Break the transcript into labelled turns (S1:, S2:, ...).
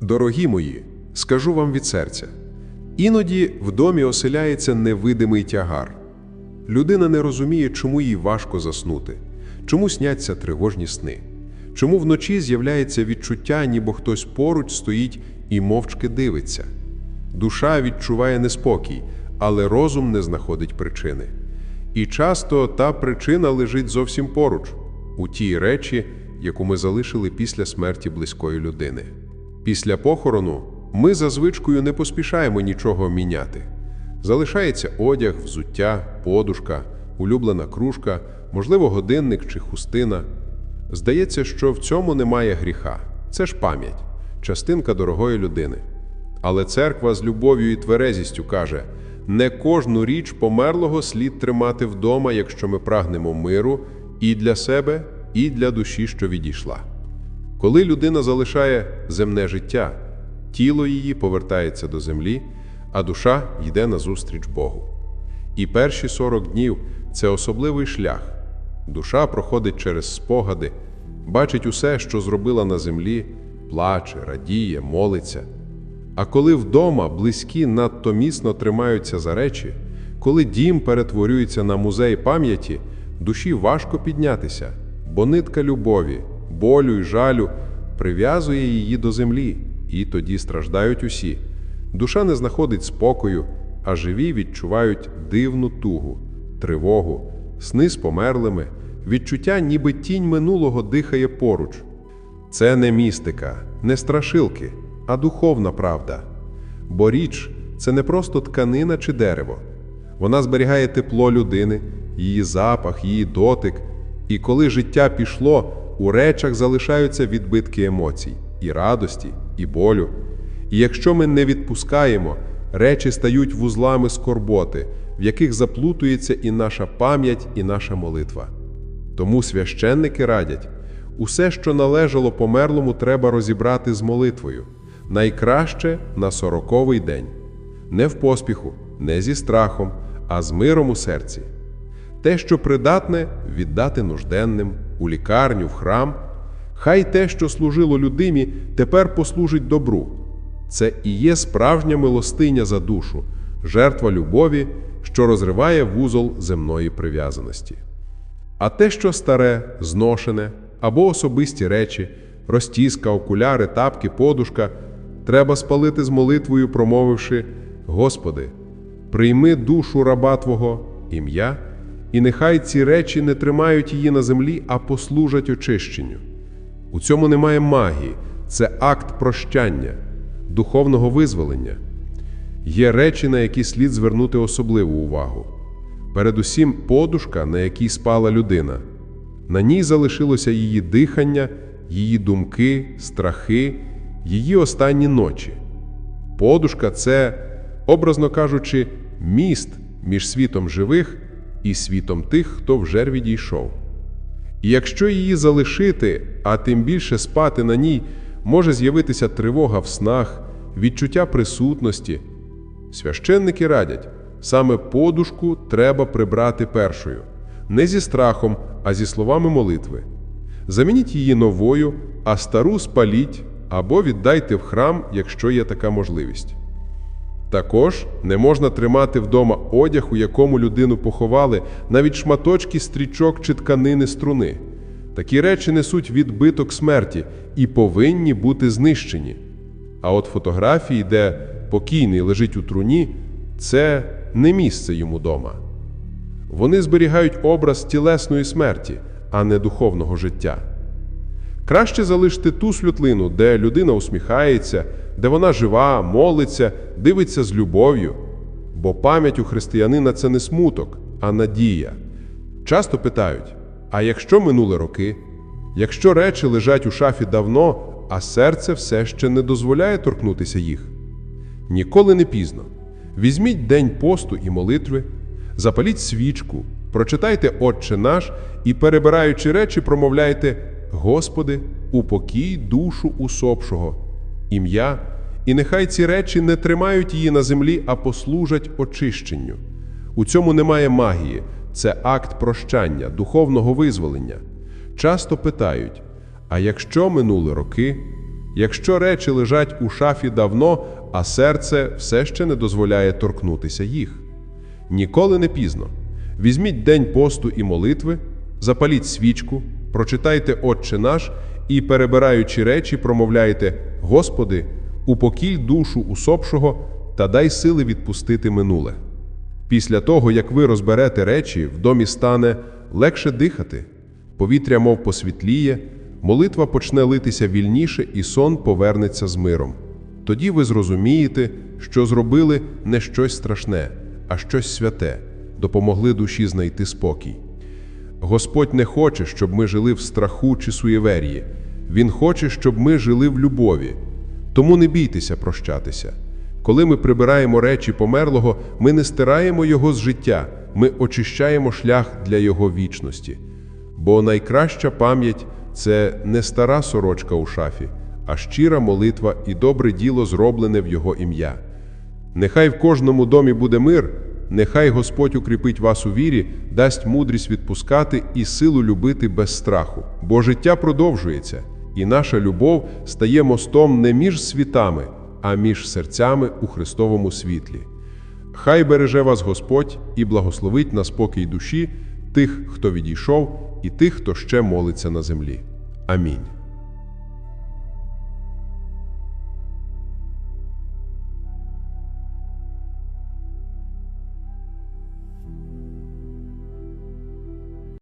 S1: Дорогі мої, скажу вам від серця. Іноді в домі оселяється невидимий тягар. Людина не розуміє, чому їй важко заснути, чому сняться тривожні сни, чому вночі з'являється відчуття, ніби хтось поруч стоїть і мовчки дивиться. Душа відчуває неспокій, але розум не знаходить причини. І часто та причина лежить зовсім поруч, у тій речі, яку ми залишили після смерті близької людини. Після похорону ми за звичкою не поспішаємо нічого міняти. Залишається одяг, взуття, подушка, улюблена кружка, можливо, годинник чи хустина. Здається, що в цьому немає гріха. Це ж пам'ять, частинка дорогої людини. Але церква з любов'ю і тверезістю каже: не кожну річ померлого слід тримати вдома, якщо ми прагнемо миру і для себе, і для душі, що відійшла. Коли людина залишає земне життя, тіло її повертається до землі, а душа йде назустріч Богу. І перші 40 днів це особливий шлях. Душа проходить через спогади, бачить усе, що зробила на землі, плаче, радіє, молиться. А коли вдома близькі надто міцно тримаються за речі, коли дім перетворюється на музей пам'яті, душі важко піднятися, бо нитка любові, болю й жалю прив'язує її до землі, і тоді страждають усі. Душа не знаходить спокою, а живі відчувають дивну тугу, тривогу, сни з померлими, відчуття, ніби тінь минулого дихає поруч. Це не містика, не страшилки, а духовна правда. Бо річ це не просто тканина чи дерево. Вона зберігає тепло людини, її запах, її дотик. І коли життя пішло, у речах залишаються відбитки емоцій, і радості, і болю. І якщо ми не відпускаємо, речі стають вузлами скорботи, в яких заплутується і наша пам'ять, і наша молитва. Тому священники радять, усе, що належало померлому, треба розібрати з молитвою, найкраще на сороковий день, не в поспіху, не зі страхом, а з миром у серці. Те, що придатне, віддати нужденним, у лікарню, в храм. Хай те, що служило людині, тепер послужить добру. Це і є справжня милостиня за душу, жертва любові, що розриває вузол земної прив'язаності. А те, що старе, зношене або особисті речі, розтіска, окуляри, тапки, подушка, треба спалити з молитвою, промовивши: Господи, прийми душу раба Твого, ім'я, і нехай ці речі не тримають її на землі, а послужать очищенню. У цьому немає магії, це акт прощання, духовного визволення. Є речі, на які слід звернути особливу увагу. Передусім, подушка, на якій спала людина. На ній залишилося її дихання, її думки, страхи, її останні ночі. Подушка це, образно кажучи, міст між світом живих і світом тих, хто вже відійшов. І якщо її залишити, а тим більше спати на ній, може з'явитися тривога в снах, відчуття присутності. Священники радять, саме подушку треба прибрати першою, не зі страхом, а зі словами молитви. Замініть її новою, а стару спаліть або віддайте в храм, якщо є така можливість. Також не можна тримати вдома одяг, у якому людину поховали, навіть шматочки стрічок чи тканини струни. Такі речі несуть відбиток смерті і повинні бути знищені. А от фотографії, де покійний лежить у труні, це не місце йому дома. Вони зберігають образ тілесної смерті, а не духовного життя. Краще залиште ту світлину, де людина усміхається, де вона жива, молиться, дивиться з любов'ю. Бо пам'ять у християнина це не смуток, а надія. Часто питають: а якщо минули роки? Якщо речі лежать у шафі давно, а серце все ще не дозволяє торкнутися їх? Ніколи не пізно. Візьміть день посту і молитви, запаліть свічку, прочитайте Отче наш і, перебираючи речі, промовляйте Господи, упокій душу усопшого, ім'я, і нехай ці речі не тримають її на землі, а послужать очищенню. У цьому немає магії, це акт прощання, духовного визволення. Часто питають: а якщо минули роки, Якщо речі лежать у шафі давно, а серце все ще не дозволяє торкнутися їх. Ніколи не пізно. Візьміть день посту і молитви, запаліть свічку, прочитайте Отче наш і, перебираючи речі, промовляйте: Господи, упокій душу усопшого та дай сили відпустити минуле. Після того, як ви розберете речі, в домі стане легше дихати, повітря мов посвітліє, молитва почне литися вільніше і сон повернеться з миром. Тоді ви зрозумієте, що зробили не щось страшне, а щось святе, допомогли душі знайти спокій. Господь не хоче, щоб ми жили в страху чи суєверії. Він хоче, щоб ми жили в любові. Тому не бійтеся прощатися. Коли ми прибираємо речі померлого, ми не стираємо його з життя, ми очищаємо шлях для його вічності. Бо найкраща пам'ять це не стара сорочка у шафі, а щира молитва і добре діло зроблене в його ім'я. Нехай в кожному домі буде мир, нехай Господь укріпить вас у вірі, дасть мудрість відпускати і силу любити без страху. Бо життя продовжується, і наша любов стає мостом не між світами, а між серцями у Христовому світлі. Хай береже вас Господь і благословить на спокій душі тих, хто відійшов, і тих, хто ще молиться на землі. Амінь.